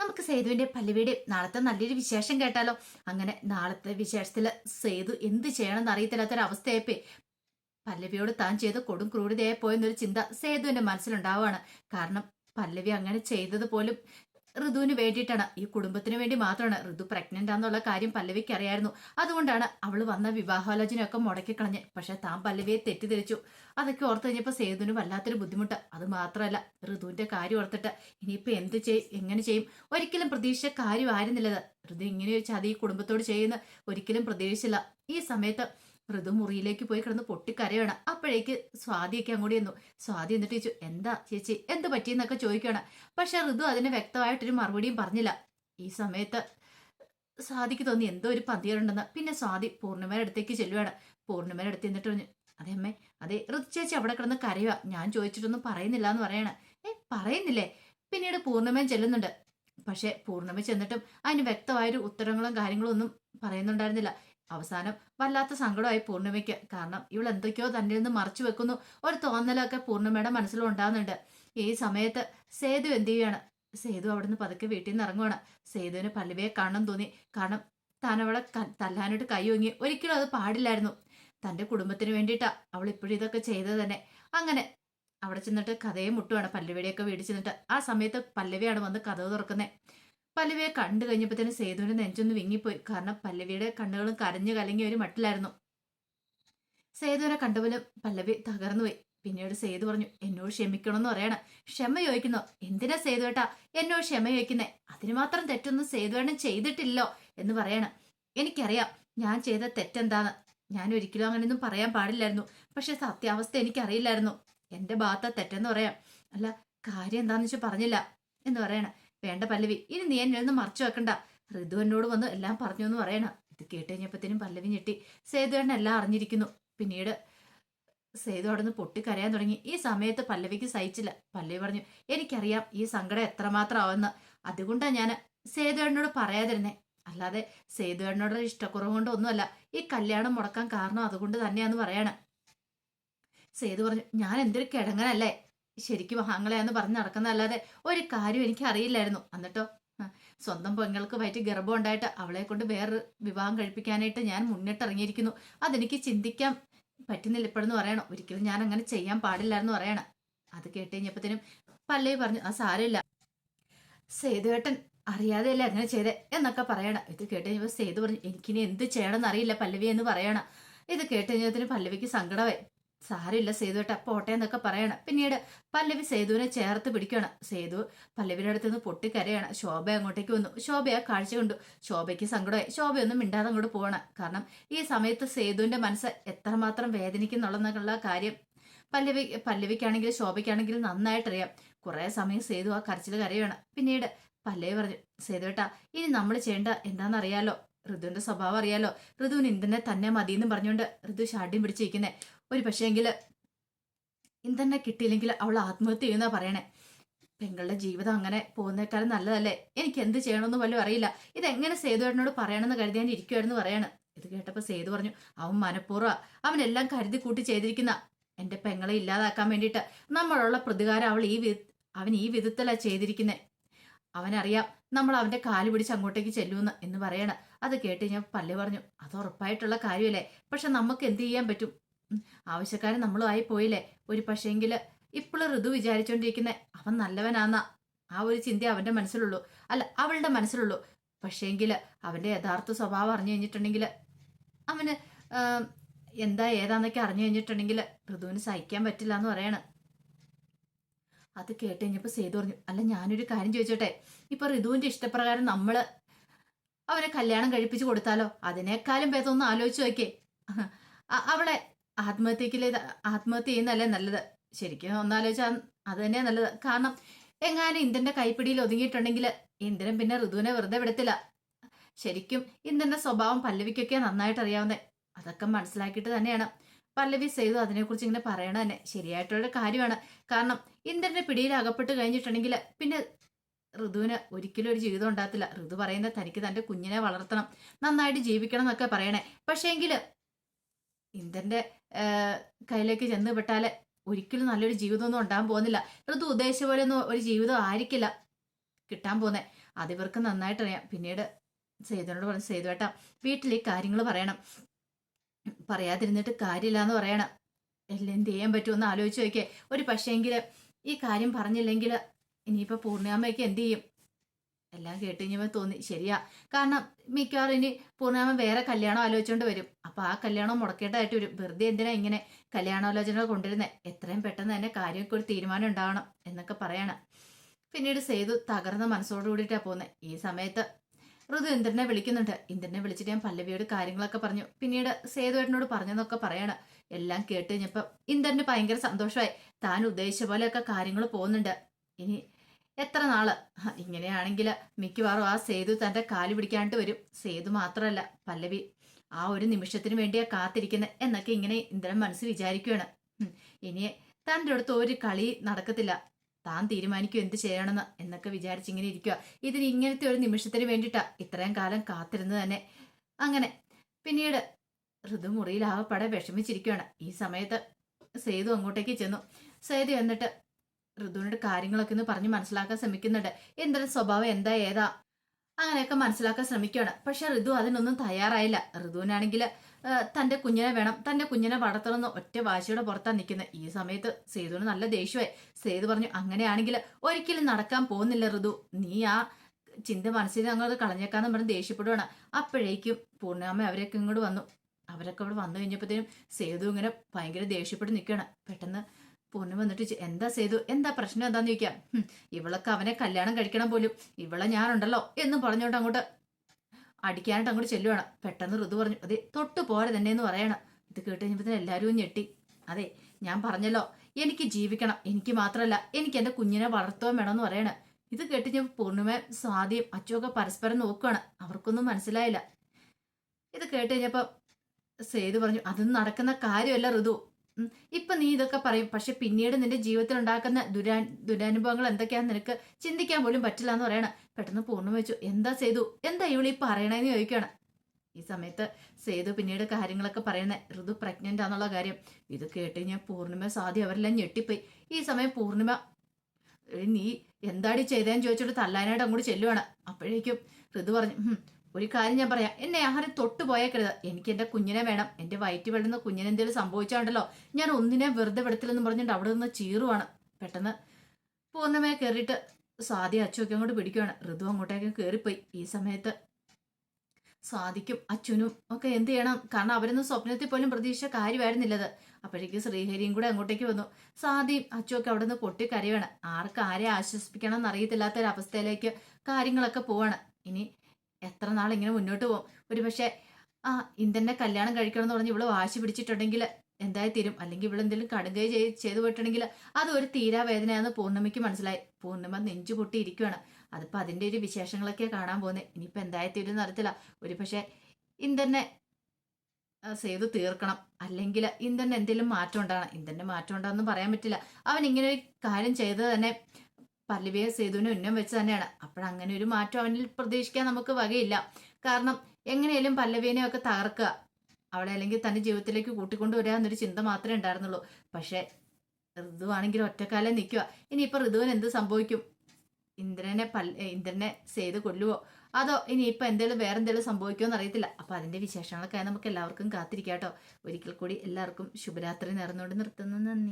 നമുക്ക് സേതുവിന്റെ പല്ലവിയുടെ നാളത്തെ നല്ലൊരു വിശേഷം കേട്ടാലോ? അങ്ങനെ നാളത്തെ വിശേഷത്തിൽ സേതു എന്ത് ചെയ്യണമെന്ന് അറിയത്തില്ലാത്തൊരവസ്ഥയായിപ്പോ പല്ലവിയോട് താൻ ചെയ്ത കൊടും ക്രൂരതയായി പോയെന്നൊരു ചിന്ത സേതുവിന്റെ മനസ്സിലുണ്ടാവുകയാണ്. കാരണം പല്ലവി അങ്ങനെ ചെയ്തത് പോലും ഋതുവിന് വേണ്ടിയിട്ടാണ്. ഈ കുടുംബത്തിന് വേണ്ടി മാത്രമാണ്. ഋതു പ്രഗ്നന്റ് ആണെന്നുള്ള കാര്യം പല്ലവിക്ക് അറിയായിരുന്നു. അതുകൊണ്ടാണ് അവൾ വന്ന വിവാഹാലോചനയൊക്കെ മുടക്കിക്കളഞ്ഞ് പക്ഷെ താൻ പല്ലവിയെ തെറ്റിദ്ധരിച്ചു. അതൊക്കെ ഓർത്ത് കഴിഞ്ഞപ്പോൾ സേതുവിന് വല്ലാത്തൊരു ബുദ്ധിമുട്ട്. അത് മാത്രമല്ല ഋതുവിന്റെ കാര്യം ഓർത്തിട്ട് ഇനിയിപ്പോ എന്ത് ചെയ്യും എങ്ങനെ ചെയ്യും? ഒരിക്കലും പ്രതീക്ഷ കാര്യമായിരുന്നില്ലത് ഋതു ഇങ്ങനെ വെച്ചാൽ അത് ഈ കുടുംബത്തോട് ചെയ്യുന്ന ഒരിക്കലും പ്രതീക്ഷിച്ചില്ല. ഈ സമയത്ത് ഋതു മുറിയിലേക്ക് പോയി കിടന്ന് പൊട്ടിക്കരയാണ്. അപ്പോഴേക്ക് സ്വാതിയൊക്കെ അങ്ങോട്ട് ചെന്നു. സ്വാതി എന്നിട്ട് ചോദിച്ചു എന്താ ചേച്ചി എന്ത് പറ്റിയെന്നൊക്കെ ചോദിക്കുകയാണ്. പക്ഷെ ഋതു അതിന് വ്യക്തമായിട്ടൊരു മറുപടിയും പറഞ്ഞില്ല. ഈ സമയത്ത് സ്വാതിക്ക് തോന്നി എന്തോ ഒരു പന്തികളുണ്ടെന്ന് പിന്നെ സ്വാതി പൂർണിമയുടെ അടുത്തേക്ക് ചെല്ലുവാണ്. പൂർണിമയുടെ അടുത്ത് എന്നിട്ട് പറഞ്ഞു അതെ അമ്മേ അതെ ഋതു ചേച്ചി അവിടെ കിടന്ന് കരയുക ഞാൻ ചോദിച്ചിട്ടൊന്നും പറയുന്നില്ല എന്ന് പറയണ. ഏ പറയുന്നില്ലേ? പിന്നീട് പൂർണിമയും ചെല്ലുന്നുണ്ട്. പക്ഷെ പൂർണിമ ചെന്നിട്ടും അതിന് വ്യക്തമായൊരു ഉത്തരങ്ങളും കാര്യങ്ങളും ഒന്നും പറയുന്നുണ്ടായിരുന്നില്ല. അവസാനം വല്ലാത്ത സങ്കടമായി പൂർണിമയ്ക്ക്. കാരണം ഇവൾ എന്തൊക്കെയോ തന്നിൽ നിന്ന് മറച്ചു വെക്കുന്നു. ഒരു തോന്നലൊക്കെ പൂർണിമയുടെ മനസ്സിലുണ്ടാകുന്നുണ്ട് ഈ സമയത്ത് സേതു എന്ത് ചെയ്യാണ് സേതു അവിടുന്ന് പതുക്കെ വീട്ടിൽ നിന്ന് ഇറങ്ങുവാണ്. സേതുവിന് പള്ളിവയെ കാണണം തോന്നി. കാരണം താൻ അവളെ തല്ലാനായിട്ട് കൈ ഒരിക്കലും അത് പാടില്ലായിരുന്നു. തന്റെ കുടുംബത്തിന് വേണ്ടിയിട്ടാ അവൾ ഇപ്പോഴും ഇതൊക്കെ ചെയ്തത് തന്നെ. അങ്ങനെ അവിടെ ചെന്നിട്ട് കഥയെ മുട്ടുവാണ്. പല്ലവിയുടെയൊക്കെ വീട് ചെന്നിട്ട് ആ സമയത്ത് പല്ലവിയാണ് വന്ന് കഥ തുറക്കുന്നത് പല്ലവിയെ കണ്ടു കഴിഞ്ഞപ്പോഴത്തേനും സേതുവിന്റെ നെഞ്ചൊന്ന് വിങ്ങിപ്പോയി. കാരണം പല്ലവിയുടെ കണ്ണുകളും കരഞ്ഞു കലങ്ങി ഒരു മട്ടിലായിരുന്നു. സേതുവിനെ കണ്ടുപോലും പല്ലവി തകർന്നുപോയി പിന്നീട് സേതു പറഞ്ഞു എന്നോട് ക്ഷമിക്കണമെന്ന് പറയണം. ക്ഷമ ചോദിക്കുന്നോ. എന്തിനാ സേതുവേട്ടാ എന്നോട് ക്ഷമ ചോദിക്കുന്നേ. അതിന് മാത്രം തെറ്റൊന്നും സേതുവേട്ടൻ ചെയ്തിട്ടില്ലോ എന്ന് പറയണം. എനിക്കറിയാം ഞാൻ ചെയ്ത തെറ്റെന്താന്ന്. ഞാൻ ഒരിക്കലും അങ്ങനെയൊന്നും പറയാൻ പാടില്ലായിരുന്നു. പക്ഷെ സത്യാവസ്ഥ എനിക്കറിയില്ലായിരുന്നു. എന്റെ ഭാഗത്ത തെറ്റെന്ന് പറയാം. അല്ല കാര്യം എന്താന്ന് വെച്ചാൽ പറഞ്ഞില്ല എന്ന് പറയണം. വേണ്ട പല്ലവി ഇനി നീ എന്നെ ഒന്ന് മറച്ചു വെക്കണ്ട. ഋതു എന്നോട് വന്ന് എല്ലാം പറഞ്ഞു എന്ന് പറയണം. ഇത് കേട്ട് കഴിഞ്ഞപ്പോഴത്തേനും പല്ലവി ഞെട്ടി. സേതുവേണ്ണ എല്ലാം അറിഞ്ഞിരിക്കുന്നു. പിന്നീട് സേതു അവിടെ നിന്ന് പൊട്ടിക്കരയാൻ തുടങ്ങി. ഈ സമയത്ത് പല്ലവിക്ക് സഹിച്ചില്ല. പല്ലവി പറഞ്ഞു എനിക്കറിയാം ഈ സങ്കടം എത്രമാത്രം ആവുമെന്ന്. അതുകൊണ്ടാണ് ഞാൻ സേതുവേണ്ണോട് പറയാതിരുന്നേ. അല്ലാതെ സേതുവേണ്ണോടുള്ള ഇഷ്ടക്കുറവ് കൊണ്ട് ഒന്നുമല്ല. ഈ കല്യാണം മുടക്കാൻ കാരണം അതുകൊണ്ട് തന്നെയാന്ന് പറയാണ്. സേതു പറഞ്ഞു ഞാൻ എന്തൊരു കിഴങ്ങനല്ലേ ശരിക്കും ആങ്ങളെയാന്ന് പറഞ്ഞ് നടക്കുന്നതല്ലാതെ ഒരു കാര്യം എനിക്ക് അറിയില്ലായിരുന്നു എന്നിട്ടോ സ്വന്തം പെങ്ങൾക്ക് വയറ്റ് ഗർഭം ഉണ്ടായിട്ട് അവളെ കൊണ്ട് വേറൊരു വിവാഹം കഴിപ്പിക്കാനായിട്ട് ഞാൻ മുന്നിട്ടിറങ്ങിയിരിക്കുന്നു. അതെനിക്ക് ചിന്തിക്കാൻ പറ്റുന്നില്ല ഇപ്പോഴെന്ന് പറയണം. ഒരിക്കലും ഞാൻ അങ്ങനെ ചെയ്യാൻ പാടില്ലായിരുന്നു പറയണം. അത് കേട്ട് കഴിഞ്ഞപ്പോഴത്തേനും പല്ലവി പറഞ്ഞു ആ സാരമില്ല. സേതുവേട്ടൻ അറിയാതെയല്ലേ അങ്ങനെ ചെയ്തേ? എന്നൊക്കെ പറയണം. ഇത് കേട്ട് കഴിഞ്ഞപ്പോൾ സേതു പറഞ്ഞു എനിക്കിനി എന്ത് ചെയ്യണമെന്ന് അറിയില്ല പല്ലവി എന്ന് പറയണം. ഇത് കേട്ട് പല്ലവിക്ക് സങ്കടമായി. സാരമില്ല സേതുവേട്ട പോട്ടെ എന്നൊക്കെ പറയണം. പിന്നീട് പല്ലവി സേതുവിനെ ചേർത്ത് പിടിക്കണം സേതു പല്ലവിയുടെ അടുത്ത് നിന്ന് പൊട്ടിക്കരയാണ്. ശോഭ അങ്ങോട്ടേക്ക് വന്നു. ശോഭ ആ കാഴ്ച കണ്ടു. ശോഭയ്ക്ക് സങ്കടമായി. ശോഭയൊന്നും മിണ്ടാതെ അങ്ങോട്ട് പോകണം കാരണം ഈ സമയത്ത് സേതുവിന്റെ മനസ്സ് എത്രമാത്രം വേദനിക്കുന്നുള്ള കാര്യം പല്ലവി പല്ലവിക്കാണെങ്കിലും ശോഭയ്ക്കാണെങ്കിലും നന്നായിട്ടറിയാം. കുറെ സമയം സേതു ആ കരച്ചിൽ കരയാണ് പിന്നീട് പല്ലവി പറഞ്ഞു സേതുവേട്ടാ ഇനി നമ്മൾ ചെയ്യേണ്ട എന്താണെന്നറിയാലോ? ഋതുവിന്റെ സ്വഭാവം അറിയാലോ. ഋതുവിന് ഇന്ദ്രനെ തന്നെ മതി എന്ന് പറഞ്ഞുകൊണ്ട് ഋതു ഷാഡ്യം പിടിച്ചിരിക്കുന്നേ. ഒരു പക്ഷേങ്കിൽ ഇന്ദ്രനെ കിട്ടിയില്ലെങ്കിൽ അവൾ ആത്മഹത്യ ചെയ്യുന്ന പറയണേ. പെങ്ങളുടെ ജീവിതം അങ്ങനെ പോകുന്നേക്കാളും നല്ലതല്ലേ? എനിക്ക് എന്ത് ചെയ്യണമെന്ന് പോലും അറിയില്ല. ഇതെങ്ങനെ സേതുവേട്ടനോട് പറയണമെന്ന് കരുതി ഞാൻ ഇരിക്കുമായിരുന്നു പറയാണ്. ഇത് കേട്ടപ്പോൾ സേതു പറഞ്ഞു അവൻ മനഃപൂർവ അവനെല്ലാം കരുതി കൂട്ടി ചെയ്തിരിക്കുന്ന. എന്റെ പെങ്ങളെ ഇല്ലാതാക്കാൻ വേണ്ടിയിട്ട് നമ്മളുള്ള പ്രതികാരം അവൾ ഈ അവൻ ഈ വിധത്തിലാ ചെയ്തിരിക്കുന്നത് അവനറിയാം നമ്മൾ അവന്റെ കാൽ പിടിച്ച് അങ്ങോട്ടേക്ക് ചെല്ലുമെന്ന് എന്ന് പറയണ. അത് കേട്ട് ഞാൻ പല്ല് പറഞ്ഞു അത് ഉറപ്പായിട്ടുള്ള കാര്യമല്ലേ? പക്ഷെ നമുക്ക് എന്ത് ചെയ്യാൻ പറ്റും? ആവശ്യക്കാരൻ നമ്മളും ആയി പോയില്ലേ? ഒരു പക്ഷേങ്കിൽ ഇപ്പോഴും ഋതു വിചാരിച്ചോണ്ടിരിക്കുന്ന അവൻ നല്ലവനാന്ന. ആ ഒരു ചിന്ത അവന്റെ മനസ്സിലുള്ളൂ. അല്ല അവളുടെ മനസ്സിലുള്ളൂ. പക്ഷേങ്കിൽ അവന്റെ യഥാർത്ഥ സ്വഭാവം അറിഞ്ഞു കഴിഞ്ഞിട്ടുണ്ടെങ്കിൽ അവന് എന്താ ഏതാന്നൊക്കെ അറിഞ്ഞു കഴിഞ്ഞിട്ടുണ്ടെങ്കിൽ ഋതുവിന് സഹിക്കാൻ പറ്റില്ല എന്ന് പറയണ്. അത് കേട്ട് കഴിഞ്ഞപ്പോ സേതു പറഞ്ഞു അല്ല ഞാനൊരു കാര്യം ചോദിച്ചോട്ടെ. ഇപ്പൊ ഋതുവിന്റെ ഇഷ്ടപ്രകാരം നമ്മൾ അവനെ കല്യാണം കഴിപ്പിച്ചു കൊടുത്താലോ? അതിനേക്കാളും ഭേദം ഒന്ന് ആലോചിച്ച് നോക്കേ അവളെ ആത്മഹത്യക്കിൽ ആത്മഹത്യ ചെയ്യുന്നതല്ലേ നല്ലത്? ശരിക്കും ഒന്നാലോചിച്ചാൽ അത് തന്നെയാ നല്ലത്. കാരണം എങ്ങാനും ഇന്ദ്രന്റെ കൈപ്പിടിയിൽ ഒതുങ്ങിയിട്ടുണ്ടെങ്കിൽ ഇന്ദ്രൻ പിന്നെ ഋതുവിനെ വെറുതെ വിടത്തില്ല. ശരിക്കും ഇന്ദ്രന്റെ സ്വഭാവം പല്ലവിക്കൊക്കെ നന്നായിട്ട് അറിയാവുന്നേ അതൊക്കെ മനസ്സിലാക്കിയിട്ട് തന്നെയാണ്. പല്ലവി സേതു അതിനെക്കുറിച്ച് ഇങ്ങനെ പറയണ തന്നെ ശരിയായിട്ടുള്ള കാര്യമാണ്. കാരണം ഇന്ദ്രന്റെ പിടിയിൽ അകപ്പെട്ട് കഴിഞ്ഞിട്ടുണ്ടെങ്കിൽ പിന്നെ ഋതുവിന് ഒരിക്കലും ഒരു ജീവിതം ഉണ്ടാകത്തില്ല. ഋതു പറയുന്ന തനിക്ക് തന്റെ കുഞ്ഞിനെ വളർത്തണം നന്നായിട്ട് ജീവിക്കണം എന്നൊക്കെ പറയണേ. പക്ഷേങ്കിൽ ഇന്ദ്രന്റെ കയ്യിലേക്ക് ചെന്ന് പെട്ടാൽ ഒരിക്കലും നല്ലൊരു ജീവിതമൊന്നും ഉണ്ടാകാൻ പോകുന്നില്ല. ഋതു ഉദ്ദേശിച്ച പോലെ ഒന്നും ഒരു ജീവിതം ആയിരിക്കില്ല കിട്ടാൻ പോകുന്നത് അതിവർക്ക് നന്നായിട്ടറിയാം. പിന്നീട് സേതുവിനോട് പറഞ്ഞു സേതുവേട്ടാ വീട്ടിൽ ഈ കാര്യങ്ങൾ പറയണം. പറയാതിരുന്നിട്ട് കാര്യമില്ല എന്ന് പറയണം. എല്ലാം എന്ത് ചെയ്യാൻ പറ്റുമെന്ന് ആലോചിച്ച് നോക്കിയേ. ഒരു പക്ഷേങ്കിൽ ഈ കാര്യം പറഞ്ഞില്ലെങ്കിൽ ഇനിയിപ്പോൾ പൂർണിയാമ്മയ്ക്ക് എന്ത് ചെയ്യും? എല്ലാം കേട്ട് കഴിഞ്ഞപ്പോൾ തോന്നി ശരിയാ. കാരണം മിക്കവാറും ഇനി പൂർണിയാമ്മ വേറെ കല്യാണം ആലോചിച്ചുകൊണ്ട് വരും. അപ്പോൾ ആ കല്യാണം മുടക്കേണ്ടതായിട്ട് വരും. വെറുതെ എന്തിനാ ഇങ്ങനെ കല്യാണാലോചനകൾ കൊണ്ടുവരുന്നത് എത്രയും പെട്ടെന്ന് തന്നെ കാര്യമൊക്കെ ഒരു തീരുമാനം ഉണ്ടാവണം എന്നൊക്കെ പറയണം. പിന്നീട് സേതു തകർന്ന മനസ്സോട് കൂടിയിട്ടാണ് പോകുന്നത് ഈ സമയത്ത് ഋതു ഇന്ദ്രനെ വിളിക്കുന്നുണ്ട്. ഇന്ദ്രനെ വിളിച്ചിട്ട് ഞാൻ പല്ലവിയോട് കാര്യങ്ങളൊക്കെ പറഞ്ഞു. പിന്നീട് സേതുവേട്ടനോട് പറഞ്ഞെന്നൊക്കെ പറയണം. എല്ലാം കേട്ട് കഴിഞ്ഞപ്പോൾ ഇന്ദ്രന് ഭയങ്കര സന്തോഷമായി. താൻ ഉദ്ദേശിച്ച പോലെയൊക്കെ കാര്യങ്ങൾ പോകുന്നുണ്ട്. ഇനി എത്ര നാൾ? ഇങ്ങനെയാണെങ്കിൽ മിക്കവാറും ആ സേതു തന്റെ കാൽ പിടിക്കാണ്ട് വരും. സേതു മാത്രമല്ല പല്ലവി ആ ഒരു നിമിഷത്തിന് വേണ്ടിയാ കാത്തിരിക്കുന്നത് എന്നൊക്കെ ഇങ്ങനെ ഇന്ദ്രൻ മനസ്സ് വിചാരിക്കുകയാണ് ഇനി തന്റെ അടുത്ത് ഒരു കളി നടക്കത്തില്ല. താൻ തീരുമാനിക്കും എന്ത് ചെയ്യണമെന്ന് എന്നൊക്കെ വിചാരിച്ചിങ്ങനെ ഇരിക്കുക ഇതിന് ഇങ്ങനത്തെ ഒരു നിമിഷത്തിന് വേണ്ടിയിട്ടാ ഇത്രയും കാലം കാത്തിരുന്നത് തന്നെ. അങ്ങനെ പിന്നീട് ഋതു മുറിയിലാവപ്പെടെ വിഷമിച്ചിരിക്കുകയാണ് ഈ സമയത്ത് സേതു അങ്ങോട്ടേക്ക് ചെന്നു. സേതു എന്നിട്ട് ഋതുവിനോട് കാര്യങ്ങളൊക്കെ ഒന്ന് പറഞ്ഞ് മനസ്സിലാക്കാൻ ശ്രമിക്കുന്നുണ്ട്. എന്തൊരു സ്വഭാവം എന്താ ഏതാ? അങ്ങനെയൊക്കെ മനസ്സിലാക്കാൻ ശ്രമിക്കുകയാണ് പക്ഷെ ഋതു അതിനൊന്നും തയ്യാറായില്ല. ഋതുവിനാണെങ്കിൽ തന്റെ കുഞ്ഞിനെ വേണം. തന്റെ കുഞ്ഞിനെ വളർത്തണമെന്ന് ഒറ്റ വാശിയുടെ പുറത്താ നിൽക്കുന്നത് ഈ സമയത്ത് സേതുവിന് നല്ല ദേഷ്യമായി സേതു പറഞ്ഞു അങ്ങനെയാണെങ്കിൽ ഒരിക്കലും നടക്കാൻ പോകുന്നില്ല ഋതു. നീ ആ ചിന്ത മനസ്സിൽ ഞങ്ങൾ കളഞ്ഞേക്കാന്ന് പറഞ്ഞ് ദേഷ്യപ്പെടുവാണ്. അപ്പോഴേക്കും പൂർണാമ അവരൊക്കെ ഇങ്ങോട്ട് വന്നു. അവരൊക്കെ അവിടെ വന്നു കഴിഞ്ഞപ്പോഴത്തേനും സേതു ഇങ്ങനെ ഭയങ്കര ദേഷ്യപ്പെട്ട് നിൽക്കുകയാണ്. പെട്ടെന്ന് പൂർണിമ വന്നിട്ട് എന്താ സേതു? എന്താ പ്രശ്നം? എന്താന്ന് ചോദിക്കാം. "ഹും, ഇവളൊക്കെ അവനെ കല്യാണം കഴിക്കണം പോലും. ഇവളെ ഞാനുണ്ടല്ലോ എന്ന് പറഞ്ഞുകൊണ്ട് അങ്ങോട്ട് അടിക്കാനായിട്ട് അങ്ങോട്ട് ചെല്ലുവാണ്. പെട്ടെന്ന് ഋതു പറഞ്ഞു അതെ തൊട്ട് പോരെ തന്നെ എന്ന് പറയണം. ഇത് കേട്ട് കഴിഞ്ഞപ്പോഴത്തേനും എല്ലാവരും ഞെട്ടി. അതെ ഞാൻ പറഞ്ഞല്ലോ എനിക്ക് ജീവിക്കണം. എനിക്ക് മാത്രമല്ല എനിക്ക് എന്റെ കുഞ്ഞിനെ വളർത്തുവാൻ വേണമെന്ന് പറയണം. ഇത് കേട്ട് ഞാൻ പൂർണിമ സ്വാതിയും അച്ചുമൊക്കെ പരസ്പരം നോക്കുകയാണ് അവർക്കൊന്നും മനസ്സിലായില്ല. ഇത് കേട്ട് കഴിഞ്ഞപ്പോൾ സേതു പറഞ്ഞു അതൊന്നും നടക്കുന്ന കാര്യമല്ല ഋതു. ഇപ്പൊ നീ ഇതൊക്കെ പറയും. പക്ഷെ പിന്നീട് നിന്റെ ജീവിതത്തിൽ ഉണ്ടാക്കുന്ന ദുരാ ദുരനുഭവങ്ങൾ എന്തൊക്കെയാന്ന് നിനക്ക് ചിന്തിക്കാൻ പോലും പറ്റില്ല എന്ന് പറയണം. പെട്ടെന്ന് പൂർണം വെച്ചു. എന്താ സേതു? എന്താ ഇവളീ പറയണേന്ന് ചോദിക്കുകയാണ് ഈ സമയത്ത് സേതു പിന്നീട് കാര്യങ്ങളൊക്കെ പറയുന്നത് ഋതു പ്രഗ്നന്റ് ആണെന്നുള്ള കാര്യം. ഇത് കേട്ട് ഞാൻ പൂർണിമ സാധ്യ അവരെല്ലാം ഞെട്ടിപ്പോയി. ഈ സമയം പൂർണിമ നീ എന്താടി ചെയ്തതെന്ന് ചോദിച്ചിട്ട് തല്ലാനായിട്ട് അങ്ങോട്ട് ചെല്ലുവാണ്? അപ്പോഴേക്കും ഋതു പറഞ്ഞു "ഹും, ഒരു കാര്യം ഞാൻ പറയാം. എന്നെ ആഹാരം തൊട്ട് പോയേക്കരുത്. എനിക്ക് എന്റെ കുഞ്ഞിനെ വേണം. എന്റെ വയറ്റി വെള്ളുന്ന കുഞ്ഞിനെ എന്തെങ്കിലും സംഭവിച്ചാണ്ടല്ലോ. ഞാൻ ഒന്നിനെ വെറുതെ വിടത്തില്ലെന്ന് പറഞ്ഞിട്ട് അവിടെ നിന്ന് ചീറുവാണ്. പെട്ടെന്ന് പൂർണമയെ കയറിയിട്ട് സ്വാതി അച്ചുവൊക്കെ അങ്ങോട്ട് പിടിക്കുവാണ്. ഋതു അങ്ങോട്ടേക്ക് കയറിപ്പോയി ഈ സമയത്ത് സ്വാതിക്കും അച്ഛനും ഒക്കെ എന്ത് ചെയ്യണം? കാരണം അവരൊന്നും സ്വപ്നത്തിൽ പോലും പ്രതീക്ഷിച്ച കാര്യമായിരുന്നില്ലത്. അപ്പോഴേക്ക് ശ്രീഹരിയും കൂടെ അങ്ങോട്ടേക്ക് വന്നു. സ്വാതിയും അച്ചുവൊക്കെ അവിടെ നിന്ന് പൊട്ടിക്കരയാണ് ആർക്ക് ആരെ ആശ്വസിപ്പിക്കണം എന്നറിയത്തില്ലാത്ത ഒരു അവസ്ഥയിലേക്ക് കാര്യങ്ങളൊക്കെ പോവാണ്. ഇനി എത്ര നാൾ ഇങ്ങനെ മുന്നോട്ട് പോകും. ഒരു പക്ഷേ ആ ഇന്ദ്രനെ കല്യാണം കഴിക്കണം എന്ന് പറഞ്ഞ് ഇവൾ വാശി പിടിച്ചിട്ടുണ്ടെങ്കിൽ എന്തായി തീരും. അല്ലെങ്കിൽ ഇവിടെ എന്തെങ്കിലും കടുകൈ ചെയ്ത് ചെയ്തു പോയിട്ടുണ്ടെങ്കിൽ അത് ഒരു തീരാവേദനയാണെന്ന് പൂർണിമയ്ക്ക് മനസ്സിലായി. പൂർണിമ നെഞ്ചു പൊട്ടി ഇരിക്കുകയാണ് അതിപ്പോൾ അതിന്റെ ഒരു വിശേഷങ്ങളൊക്കെ കാണാൻ പോകുന്നത് ഇനിയിപ്പോൾ എന്തായി തീരും അറിയത്തില്ല. ഒരു പക്ഷേ ഇന്ദനെ ചെയ്തു തീർക്കണം. അല്ലെങ്കിൽ ഇന്ദനെ എന്തെങ്കിലും മാറ്റം ഉണ്ടാകണം. ഇന്ദ്രന്റെ മാറ്റം ഉണ്ടാകുമെന്ന് പറയാൻ പറ്റില്ല. അവൻ ഇങ്ങനെ ഒരു കാര്യം ചെയ്തത് തന്നെ പല്ലവിയെ സേതുവിനെ ഉന്നം വെച്ച് തന്നെയാണ്. അപ്പോഴങ്ങനെ ഒരു മാറ്റം അവനിൽ പ്രതീക്ഷിക്കാൻ നമുക്ക് വകയില്ല. കാരണം എങ്ങനെയാലും പല്ലവീനെ ഒക്കെ തകർക്കുക. അവളെ അല്ലെങ്കിൽ തന്റെ ജീവിതത്തിലേക്ക് കൂട്ടിക്കൊണ്ടുവരിക എന്നൊരു ചിന്ത മാത്രമേ ഉണ്ടായിരുന്നുള്ളൂ. പക്ഷേ ഋതുവാണെങ്കിൽ ഒറ്റക്കാലം നിൽക്കുക. ഇനിയിപ്പോൾ ഋതുവിന് എന്ത് സംഭവിക്കും? ഇന്ദ്രനെ പൽ ഇന്ദ്രനെ സേതു കൊല്ലുവോ? അതോ ഇനിയിപ്പോൾ എന്തെങ്കിലും വേറെ എന്തെങ്കിലും സംഭവിക്കുമോ എന്ന് അറിയത്തില്ല അപ്പോൾ അതിന്റെ വിശേഷങ്ങളൊക്കെ നമുക്ക് എല്ലാവർക്കും കാത്തിരിക്കാം കേട്ടോ. ഒരിക്കൽ കൂടി എല്ലാവർക്കും ശുഭരാത്രി നേർന്നുകൊണ്ട് നിർത്തുന്നു. നന്ദി.